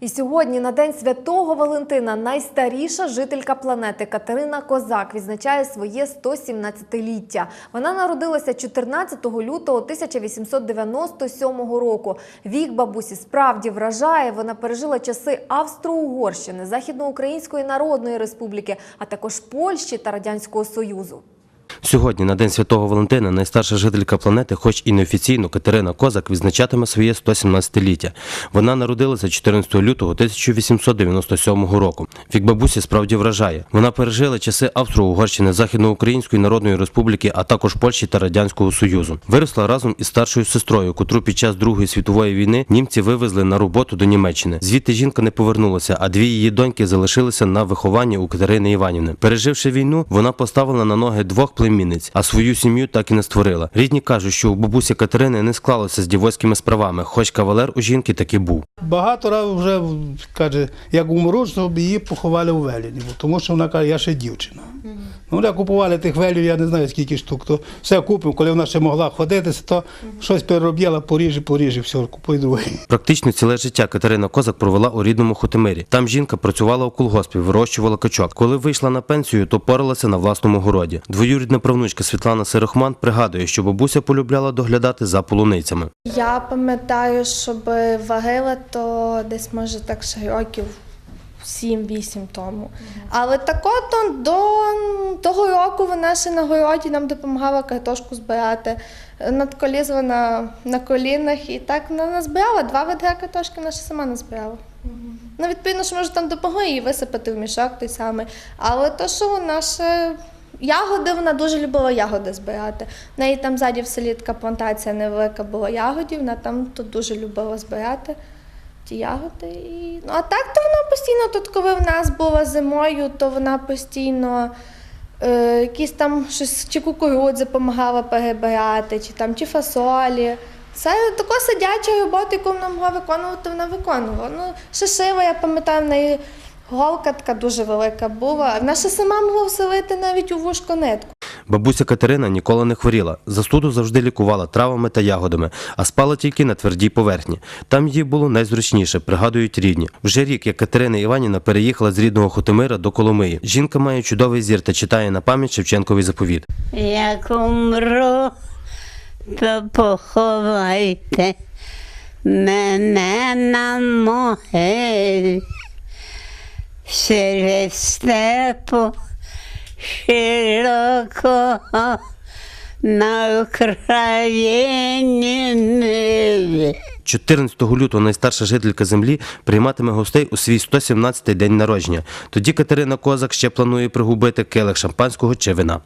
І сьогодні, на День Святого Валентина, найстаріша жителька планети Катерина Козак відзначає своє 117-ліття. Вона народилася 14 лютого 1897 року. Вік бабусі справді вражає. Вона пережила часи Австро-Угорщини, Західноукраїнської Народної Республіки, а також Польщі та Радянського Союзу. Сьогодні, на День Святого Валентина, найстарша жителька планети, хоч і неофіційно, Катерина Козак відзначатиме своє 117-ліття. Вона народилася 14 лютого 1897 року. Вік бабусі справді вражає. Вона пережила часи Австро-Угорщини, Західноукраїнської Народної Республіки, а також Польщі та Радянського Союзу. Виросла разом із старшою сестрою, котру під час Другої світової війни німці вивезли на роботу до Німеччини. Звідти жінка не повернулася, а дві її доньки залишилися на вихованні у Катерини Іванівни. Переживши війну, вона поставила на ноги двох племінниць, а свою сім'ю так і не створила. Рідні кажуть, що у бабусі Катерини не склалося з дівоцькими справами, хоч кавалер у жінки таки був. Багато разів вже каже, як умру, щоб її поховали у Веліні, тому що вона каже, я ще дівчина. Ну, вони купували тих велів, я не знаю скільки штук. То все купимо, коли вона ще могла ходитися, то щось переробила, поріжі, поріжі, все, купуй другий. Практично ціле життя Катерина Козак провела у рідному Хотимирі. Там жінка працювала у колгоспі, вирощувала качок. Коли вийшла на пенсію, то поралася на власному городі. Двоюрідна правнучка Світлана Сирохман пригадує, що бабуся полюбляла доглядати за полуницями. Я пам'ятаю, щоб вагила, то десь може так ще років 7-8 тому. Але так от до того року вона ще на городі нам допомагала картошку збирати. Надколізла на, на колінах і так вона назбирала. Два ведра картошки вона ще сама назбирала. Ну, відповідно, що може там допомогли їй висипати в мішок той самий. Але то, що вона ще. Ягоди вона дуже любила ягоди збирати. В неї там ззаді в селі така плантація невелика була ягодів, вона там тут дуже любила збирати ті ягоди. І... Ну, а так то вона постійно тут, коли в нас була зимою, то вона постійно е, якісь там щось чи кукурудзи допомагала перебирати, чи там чи фасолі. Це така сидяча робота, яку вона могла виконувати, вона виконувала. Ну, ще я пам'ятаю, в неї голка така дуже велика була. Ще сама могла вселити навіть у вушко нитку. Бабуся Катерина ніколи не хворіла. Застуду завжди лікувала травами та ягодами, а спала тільки на твердій поверхні. Там їй було найзручніше, пригадують рідні. Вже рік, як Катерина Іванівна переїхала з рідного Хотимира до Коломиї. Жінка має чудовий зір та читає на пам'ять Шевченковий заповіт. Як умру, то поховайте мене на могилі серед степу широко на Україні ниві. 14 лютого найстарша жителька землі прийматиме гостей у свій 117-й день народження. Тоді Катерина Козак ще планує пригубити келих шампанського чи вина.